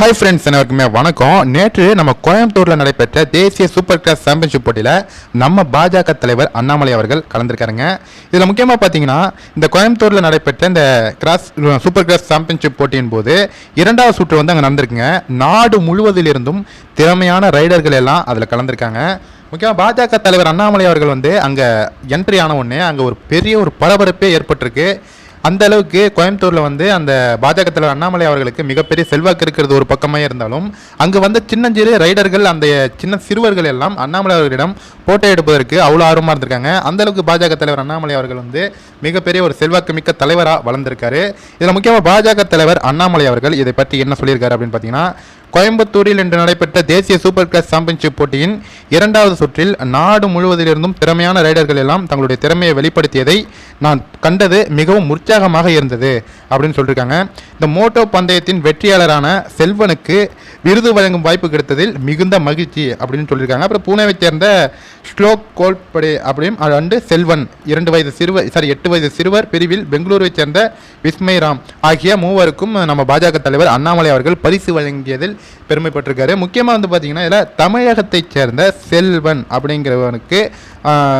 Hi friends எனக்குமே வணக்கம். நேற்று நம்ம கோயம்புத்தூரில் நடைபெற்ற தேசிய சூப்பர் கிளாஸ் சாம்பியன்ஷிப் போட்டியில் நம்ம பாஜக தலைவர் அண்ணாமலை அவர்கள் கலந்துருக்காருங்க. இதில் முக்கியமாக பார்த்தீங்கன்னா இந்த கோயம்புத்தூரில் நடைபெற்ற இந்த கிராஸ் சூப்பர் கிளாஸ் சாம்பியன்ஷிப் போட்டியின் போது இரண்டாவது சுற்று வந்து அங்கே நடந்திருக்குங்க. நாடு முழுவதிலிருந்தும் திறமையான ரைடர்கள் எல்லாம் அதில் கலந்துருக்காங்க. முக்கியமாக பாஜக தலைவர் அண்ணாமலை அவர்கள் வந்து அங்கே என்ட்ரி ஆன உடனே அங்கே ஒரு பெரிய ஒரு பரபரப்பே ஏற்பட்டிருக்கு. அந்த அளவுக்கு கோயம்புத்தூரில் வந்து அந்த பாஜக தலைவர் அண்ணாமலை அவர்களுக்கு மிகப்பெரிய செல்வாக்கு இருக்கிறது ஒரு பக்கமாக இருந்தாலும் அங்கே வந்து சின்னஞ்சிறு ரைடர்கள் அந்த சின்ன சிறுவர்கள் எல்லாம் அண்ணாமலை அவர்களிடம் போட்டோ எடுப்பதற்கு அவ்வளோ ஆர்வமாக இருந்திருக்காங்க. அந்த அளவுக்கு பாஜக தலைவர் அண்ணாமலை அவர்கள் வந்து மிகப்பெரிய ஒரு செல்வாக்கு மிக்க தலைவராக வளர்ந்திருக்காரு. இதில் முக்கியமாக பாஜக தலைவர் அண்ணாமலை அவர்கள் இதை பற்றி என்ன சொல்லியிருக்காரு அப்படின்னு பார்த்தீங்கன்னா கோயம்புத்தூரில் இன்று நடைபெற்ற தேசிய சூப்பர் கிளாஸ் சாம்பியன்ஷிப் போட்டியின் இரண்டாவது சுற்றில் நாடு முழுவதிலிருந்தும் திறமையான ரைடர்கள் எல்லாம் தங்களுடைய திறமையை வெளிப்படுத்தியதை நான் கண்டது மிகவும் உற்சாகமாக இருந்தது அப்படின்னு சொல்லியிருக்காங்க இந்த மோட்டோ பந்தயத்தின் வெற்றியாளரான செல்வனுக்கு விருது வழங்கும் வாய்ப்பு கிடைத்ததில் மிகுந்த மகிழ்ச்சி அப்படின்னு சொல்லியிருக்காங்க அப்புறம் பூனேவை சேர்ந்த ஸ்லோக் கோல்படே அப்படியும் அண்டு செல்வன். இரண்டு வயது சிறுவர் சாரி எட்டு வயது சிறுவர் பிரிவில் பெங்களூருவைச் சேர்ந்த விஸ்மய் ராம் ஆகிய மூவருக்கும் நம்ம பாஜக தலைவர் அண்ணாமலை அவர்கள் பரிசு வழங்கியதில் பெருமைப்பட்டிருக்காரு. முக்கியமாக வந்து பார்த்தீங்கன்னா இதில் தமிழகத்தைச் சேர்ந்த செல்வன் அப்படிங்கிறவனுக்கு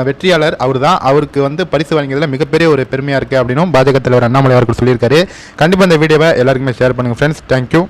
வெற்றியாளர் அவர் தான் அவருக்கு வந்து பரிசு வழங்கியதில் மிகப்பெரிய ஒரு பெருமையாக இருக்குது அப்படின்னும் பாஜக தலைவர் அண்ணாமலை அவர்கள் சொல்லியிருக்காரு. கண்டிப்பாக இந்த வீடியோவை எல்லாருக்குமே ஷேர் பண்ணுங்கள் ஃப்ரெண்ட்ஸ் தேங்க்யூ